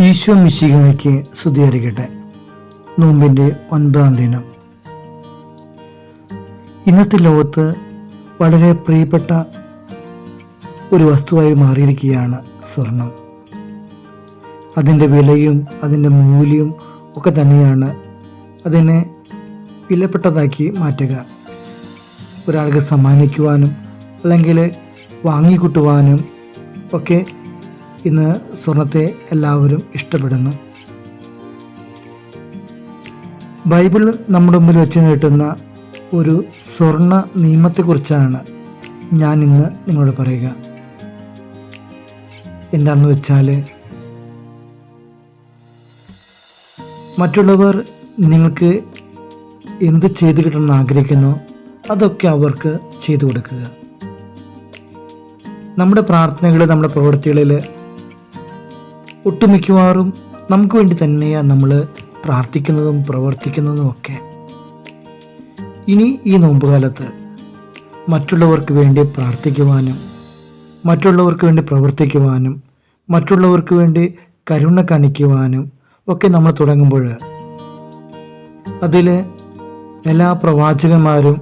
ഈശോ മിശികമയ്ക്ക് സ്തുതിയായിരിക്കട്ടെ നോമ്പിന്റെ ഒൻപതാം ദിനം. ഇന്നത്തെ ലോകത്ത് വളരെ പ്രിയപ്പെട്ട ഒരു വസ്തുവായി മാറിയിരിക്കുകയാണ് സ്വർണം. അതിന്റെ വിലയും അതിന്റെ മൂല്യവും ഒക്കെ തന്നെയാണ് അതിനെ വിലപ്പെട്ടതാക്കി മാറ്റുക. ഒരാൾക്ക് സമ്മാനിക്കുവാനും അല്ലെങ്കിൽ വാങ്ങിക്കൂട്ടുവാനും ഒക്കെ ഇന്ന് സ്വർണത്തെ എല്ലാവരും ഇഷ്ടപ്പെടുന്നു. ബൈബിൾ നമ്മുടെ മുമ്പിൽ വെച്ച് നീട്ടുന്ന ഒരു സ്വർണ നിയമത്തെക്കുറിച്ചാണ് ഞാൻ ഇന്ന് നിങ്ങളോട് പറയുക. എന്താണെന്ന് വെച്ചാൽ മറ്റുള്ളവർ നിങ്ങൾക്ക് എന്ത് ചെയ്തു കിട്ടണമെന്ന് ആഗ്രഹിക്കുന്നു അതൊക്കെ അവർക്ക് ചെയ്തു കൊടുക്കുക. നമ്മുടെ പ്രാർത്ഥനകളിൽ നമ്മുടെ പ്രവൃത്തികളിൽ ഒട്ടുമിക്കവാറും നമുക്ക് വേണ്ടി തന്നെയാണ് നമ്മൾ പ്രാർത്ഥിക്കുന്നതും പ്രവർത്തിക്കുന്നതും ഒക്കെ. ഇനി ഈ നോമ്പുകാലത്ത് മറ്റുള്ളവർക്ക് വേണ്ടി പ്രാർത്ഥിക്കുവാനും മറ്റുള്ളവർക്ക് വേണ്ടി പ്രവർത്തിക്കുവാനും മറ്റുള്ളവർക്ക് വേണ്ടി കരുണ കാണിക്കുവാനും ഒക്കെ നമ്മൾ തുടങ്ങുമ്പോൾ അതിൽ എല്ലാ പ്രവാചകന്മാരും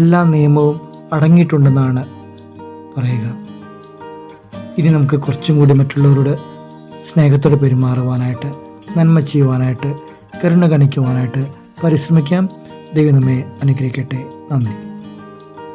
എല്ലാ നിയമവും അടങ്ങിയിട്ടുണ്ടെന്നാണ് പറയുക. ഇനി നമുക്ക് കുറച്ചും കൂടി മറ്റുള്ളവരോട് സ്നേഹത്തോടെ പെരുമാറുവാനായിട്ട് നന്മ ചെയ്യുവാനായിട്ട് കരുണ കാണിക്കുവാനായിട്ട് പരിശ്രമിക്കാം. ദൈവം നമ്മെ അനുഗ്രഹിക്കട്ടെ. നന്ദി.